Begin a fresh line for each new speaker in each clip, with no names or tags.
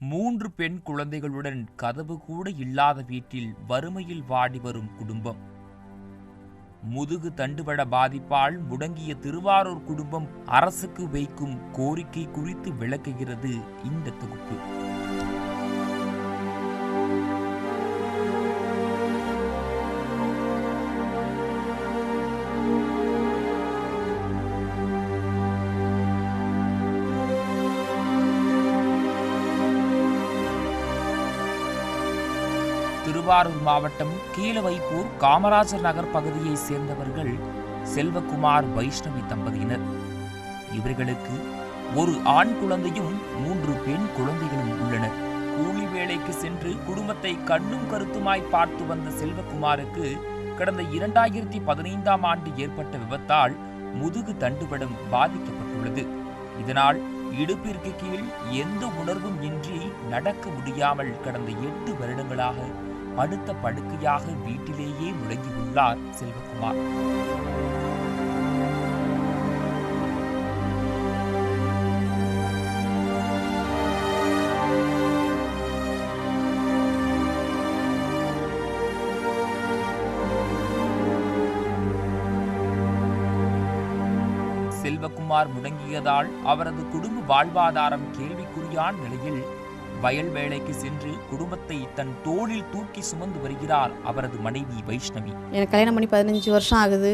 மூன்று பெண் குழந்தைகளுடன் கதவு கூட இல்லாத வீட்டில் வறுமையில் வாடி வரும் குடும்பம். முதுகு தண்டுவட பாதிப்பால் முடங்கிய திருவாரூர் குடும்பம் அரசுக்கு வைக்கும் கோரிக்கை குறித்து விளக்குகிறது இந்த தொகுப்பு. திருவாரூர் மாவட்டம் கீழவைப்பூர் காமராஜர் நகர் பகுதியைச் சேர்ந்தவர்கள் செல்வகுமார் வைஷ்ணவி தம்பதியினர். இவர்களுக்கு ஒரு ஆண் குழந்தையும் மூன்று பெண் குழந்தைகளும் உள்ளனர். கூலி வேலைக்கு சென்று குடும்பத்தை கண்ணும் கருத்துமாய் பார்த்து வந்த செல்வகுமாருக்கு கடந்த இரண்டாயிரத்தி பதினைந்தாம் ஆண்டு ஏற்பட்ட விபத்தால் முதுகு தண்டுபடம் பாதிக்கப்பட்டுள்ளது. இதனால் இடுப்பிற்கு கீழ் எந்த உணர்வும் இன்றி நடக்க முடியாமல் கடந்த எட்டு வருடங்களாக படுத்த படுக்கையாக வீட்டிலேயே முடங்கியுள்ளார் செல்வகுமார். செல்வகுமார் முடங்கியதால் அவரது குடும்ப வாழ்வாதாரம் கேள்விக்குறியான நிலையில் வயல் வேலைக்கு சென்று குடும்பத்தை தன் தோளில் தூக்கி சுமந்து வருகிறார் அவரது மனைவி வைஷ்ணவி.
எனக்கு கல்யாணம் பண்ணி பதினஞ்சு வருஷம் ஆகுது.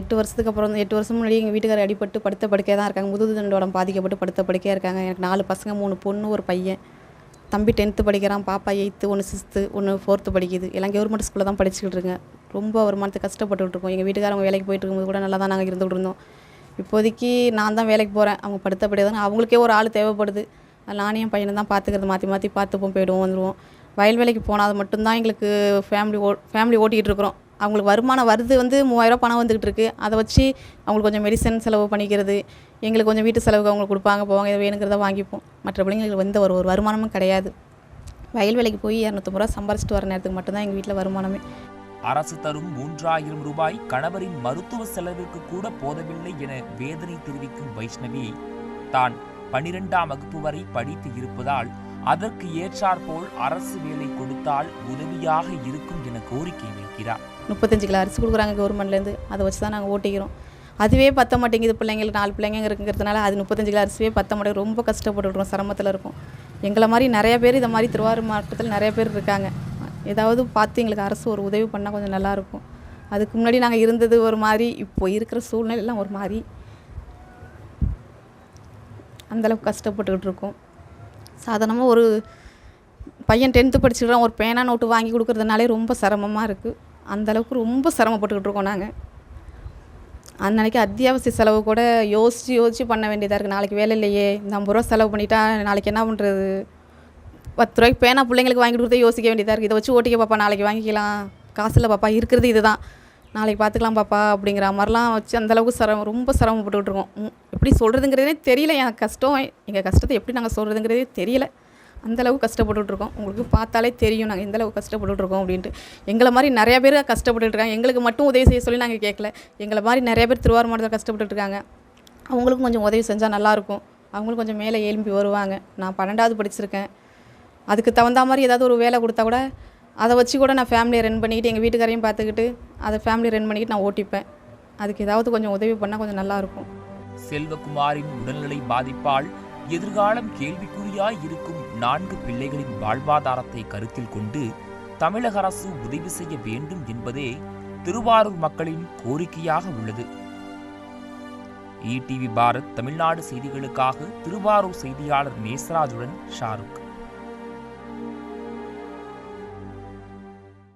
எட்டு வருஷத்துக்கு அப்புறம் எட்டு வருஷம் முன்னாடி எங்கள் வீட்டுக்காரர் அடிபட்டு படுத்த படுக்கையாக தான் இருக்காங்க. முதுகு தண்டோடம் பாதிக்கப்பட்டு படுத்த படுக்கையாக இருக்காங்க. எனக்கு நாலு பசங்க மூணு பொண்ணு ஒரு பையன். தம்பி டென்த்து படிக்கிறான் பாப்பா எயித்து ஒன்று சிக்ஸ்த்து ஒன்று ஃபோர்த்து படிக்குது. எல்லாம் கவர்மெண்ட் ஸ்கூலில் தான் படிச்சுக்கிட்டு இருக்கேன். ரொம்ப வருமானத்துக்கு கஷ்டப்பட்டுட்டு இருக்கோம் எங்கள் வீட்டுக்காரங்க வேலைக்கு போயிட்டு இருக்கும்போது கூட நல்லா தான் நாங்கள் இருந்துகிட்டு இருந்தோம். இப்போதைக்கு நான் தான் வேலைக்கு போகிறேன் அவங்க படுத்தபடியே தான் அவங்களுக்கே ஒரு ஆள் தேவைப்படுது. நானும் என் பையனை தான் பார்த்துக்கிறது. மாற்றி மாற்றி பார்த்துப்போம் போயிடுவோம் வந்துடுவோம். வயல் வேலைக்கு போனால் அது மட்டும்தான் எங்களுக்கு ஃபேமிலி ஓ ஃபேமிலி ஓட்டிகிட்டு இருக்கிறோம். அவங்களுக்கு வருமானம் வருது வந்து மூவாயிரம் பணம் வந்துக்கிட்டு இருக்குது அதை வச்சு அவங்களுக்கு கொஞ்சம் மெடிசன் செலவு பண்ணிக்கிறது. எங்களுக்கு கொஞ்சம் வீட்டு செலவுக்கு அவங்களுக்கு கொடுப்பாங்க போவாங்க இது வேணுங்கிறத வாங்கிப்போம். மற்றபடி எங்களுக்கு எந்த ஒரு ஒரு வருமானமும் கிடையாது. வயல் வேலைக்கு போய் இரநூத்தம்பது ரூபா சம்பாரிச்சிட்டு வர நேரத்துக்கு மட்டும்தான் எங்கள் வீட்டில் வருமானமே.
அரசு தரும் மூன்றாயிரம் ரூபாய் கணவரின் மருத்துவ செலவிற்கு கூட போதவில்லை என வேதனை தெரிவிக்கும் வைஷ்ணவி. தான் பனிரெண்டாம் வகுப்பு வரை படித்து இருப்பதால் அதற்கு ஏற்றாற்போல் அரசு வேலை கொடுத்தால் உதவியாக இருக்கும் என கோரிக்கை வைக்கிறார்.
முப்பத்தஞ்சு கிலோ அரிசி கொடுக்குறாங்க கவர்மெண்ட்லேருந்து. அதை வச்சு தான் நாங்கள் ஓட்டிக்கிறோம். அதுவே பத்த மாட்டேங்குது பிள்ளைங்களுக்கு நாலு பிள்ளைங்க இருக்குங்கிறதுனால அது முப்பத்தஞ்சு கிலோ அரிசியே பத்த மாட்டேங்குது. ரொம்ப கஷ்டப்பட்டுருக்கோம் சிரமத்தில் இருக்கும். எங்களை மாதிரி நிறைய பேர் இதை மாதிரி திருவாரூர் மாவட்டத்தில் நிறைய பேர் இருக்காங்க. ஏதாவது பார்த்து எங்களுக்கு அரசு ஒரு உதவி பண்ணால் கொஞ்சம் நல்லாயிருக்கும் அதுக்கு முன்னாடி நாங்கள் இருந்தது ஒரு மாதிரி இப்போ இருக்கிற சூழ்நிலையெல்லாம் ஒரு மாதிரி. அந்தளவுக்கு கஷ்டப்பட்டுக்கிட்டு இருக்கோம். சாதாரணமாக ஒரு பையன் டென்த்து படிச்சுக்கிறான் ஒரு பேனா நோட்டு வாங்கி கொடுக்குறதுனாலே ரொம்ப சிரமமாக இருக்குது அந்தளவுக்கு ரொம்ப சிரமப்பட்டுக்கிட்டு இருக்கோம் நாங்கள் அன்னைக்கு அத்தியாவசிய செலவு கூட யோசித்து யோசித்து பண்ண வேண்டியதாக இருக்குது நாளைக்கு வேலை இல்லையே இந்த ஐம்பது ரூபா செலவு பண்ணிட்டா நாளைக்கு என்ன பண்ணுறது பத்து ரூபாய்க்கு பேனா பிள்ளைங்களுக்கு வாங்கி கொடுத்தே யோசிக்க வேண்டியதாக இருக்குது இதை வச்சு ஓட்டிக்க பாப்பா நாளைக்கு வாங்கிக்கலாம். காசு இல்லை பாப்பா இருக்கிறது இதுதான். நாளைக்கு பார்த்துக்கலாம் பாப்பா அப்படிங்கிற மாதிரிலாம் வச்சு அந்தளவுக்கு சிரமம் ரொம்ப சிரமப்பட்டுக்கிட்டு இருக்கோம் எப்படி சொல்கிறதுங்கிறதே தெரியல. எனக்கு கஷ்டம் எங்கள் கஷ்டத்தை எப்படி நாங்கள் சொல்கிறதுங்கிறதே தெரியல. அந்தளவுக்கு கஷ்டப்பட்டுட்டு இருக்கோம் உங்களுக்கு பார்த்தாலே தெரியும் நாங்கள் எந்த அளவுக்கு கஷ்டப்பட்டுட்டு இருக்கோம் அப்படின்ட்டு. எங்களை மாதிரி நிறையா பேர் கஷ்டப்பட்டுட்டு இருக்காங்க எங்களுக்கு மட்டும் உதவி செய்ய சொல்லி நாங்கள் கேட்கல எங்களை மாதிரி நிறைய பேர் திருவாரூர் மாவட்டத்தில் கஷ்டப்பட்டுட்டு இருக்காங்க அவங்களுக்கும் கொஞ்சம் உதவி செஞ்சால் நல்லாயிருக்கும் அவங்களும் கொஞ்சம் மேலே எழும்பி வருவாங்க. நான் பன்னெண்டாவது படிச்சிருக்கேன். அதுக்கு தகுந்த மாதிரி ஏதாவது ஒரு வேலை கொடுத்தா கூட அதை வச்சு கூட நான் ஃபேமிலியை ரன் பண்ணிக்கிட்டு எங்கள் வீட்டுக்காரையும் பார்த்துக்கிட்டு அதை ஃபேமிலி ரன் பண்ணிக்கிட்டு நான் ஓட்டிப்பேன். அதுக்கு ஏதாவது கொஞ்சம் உதவி பண்ணால் கொஞ்சம் நல்லாயிருக்கும்
செல்வகுமாரின் உடல்நிலை பாதிப்பால் எதிர்காலம் கேள்விக்குறியாய் இருக்கும் நான்கு பிள்ளைகளின் வாழ்வாதாரத்தை கருத்தில் கொண்டு தமிழக அரசு உதவி செய்ய வேண்டும் என்பதே திருவாரூர் மக்களின் கோரிக்கையாக உள்ளது. இடிவி பாரத் தமிழ்நாடு செய்திகளுக்காக திருவாரூர் செய்தியாளர் நேசராஜுடன் ஷாருக்.